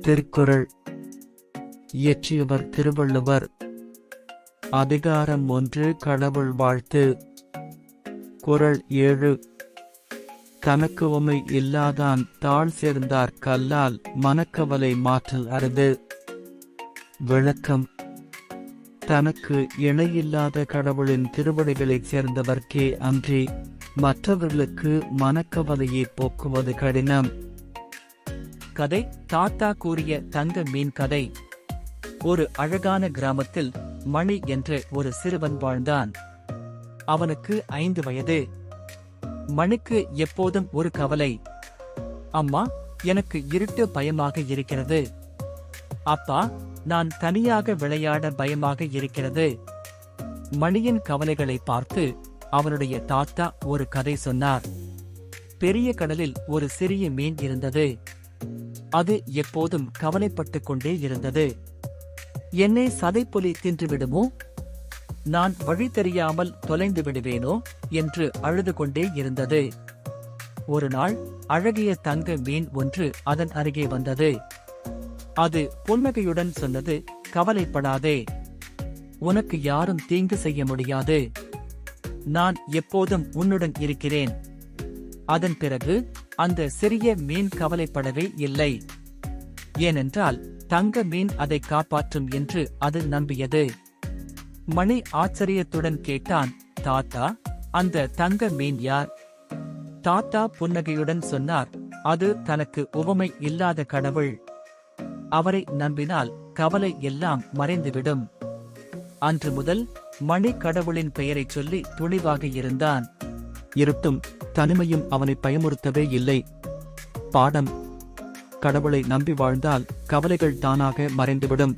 திருக்குறள். இயற்றியவர் திருவள்ளுவர். அதிகாரம் ஒன்று கடவுள் வாழ்த்து. குறள் ஏழு. தனக்கு உமை இல்லாதான் தாழ் சேர்ந்தார் கல்லால் மனக்கவலை மாற்றல் அருது. விளக்கம். தனக்கு இணையில்லாத கடவுளின் திருவடிகளைச் சேர்ந்தவர்க்கே அன்றி. மற்றவர்களுக்கு மனக்கவலையை போக்குவது கடினம். கதை தாத்தா கூறிய தங்க மீன் கதை. ஒரு அழகான கிராமத்தில் மணி என்ற ஒரு சிறுவன் வாழ்ந்தான். அவனுக்கு ஐந்து வயது. மணிக்கு எப்போதும் ஒரு கவலை. அம்மா எனக்கு இருட்டு பயமாக இருக்கிறது. அப்பா நான் தனியாக விளையாட பயமாக இருக்கிறது. மணியின் கவலைகளை பார்த்து அவனுடைய தாத்தா ஒரு கதை சொன்னார். பெரிய கடலில் ஒரு சிறிய மீன் இருந்தது. அது எப்போதும் கவலைப்பட்டுக் கொண்டே இருந்தது. என்னை சதைப்புலி தின்று விடுமோ நான் வழி தெரியாமல் தொலைந்து விடுவேனோ? என்று அழுது கொண்டே இருந்தது. ஒரு நாள் அழகிய தங்க மீன் ஒன்று அதன் அருகே வந்தது. அது புன்னகையுடன் சொன்னது கவலைப்படாதே. உனக்கு யாரும் தீங்கு செய்ய முடியாது. நான் எப்போதும் உன்னுடன் இருக்கிறேன். அதன் பிறகு அந்த சிறிய மீன் கவலைப்படவே இல்லை. ஏனென்றால் தங்க மீன் அதை காப்பாற்றும் என்று அது நம்பியது. மணி ஆச்சரியத்துடன் கேட்டான் தாத்தா அந்த தங்க மீன் யார்? தாத்தா புன்னகையுடன் சொன்னார் அது தனக்கு உவமை இல்லாத கடவுள். அவரை நம்பினால் கவலை எல்லாம் மறைந்துவிடும். அன்று முதல் மணி கடவுளின் பெயரைச் சொல்லி துணிவாக இருந்தான். இருட்டும் தனிமையும் அவனை பயமுறுத்தவே இல்லை. பாடம். கடவுளை நம்பி வாழ்ந்தால் கவலைகள் தானாக மறைந்துவிடும்.